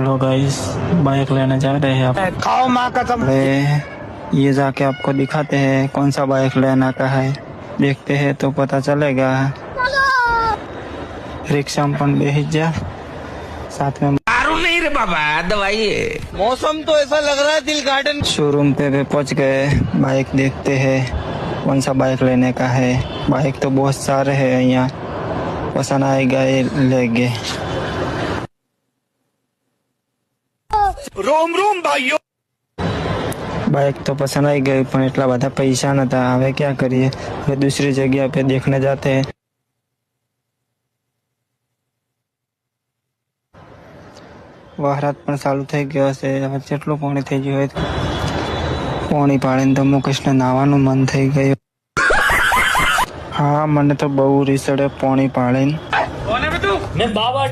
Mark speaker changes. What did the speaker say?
Speaker 1: Hello guys bike लेने जा रहे हैं आप।
Speaker 2: खाओ माँ कसम।
Speaker 1: ये जाके आपको दिखाते हैं कौन सा बाइक लेना का है। देखते हैं तो पता चलेगा। रिक्शा में पण बेही जा। साथ में
Speaker 3: दारू नहीं रे बाबा दवाई। है
Speaker 2: मौसम तो ऐसा लग रहा है दिल गार्डन।
Speaker 1: शोरूम पे भी पहुँच गए। बाइक देखते हैं कौन सा बाइक लेने का है। बाइक तो बहुत सारे हैं यहाँ। पसंद आएगा ये लेंगे।
Speaker 2: રોમ રોમ ભાઈઓ.
Speaker 1: બાઇક તો પસંદ આવી ગઈ પણ એટલા બધા પૈસા નતા. હવે ક્યાં કરીએ? હવે દૂસરી જગ્યા પે દેખને જાતે. વહરાત પણ ચાલુ થઈ ગયો હશે. હવે જેટલું પાણી થઈ ગયું હોય પાણી પાડીને તો મુકેશને નાવાનું મન થઈ ગયું. હા મને તો બહુ રીસડે પાણી પાડીને.
Speaker 4: બાબા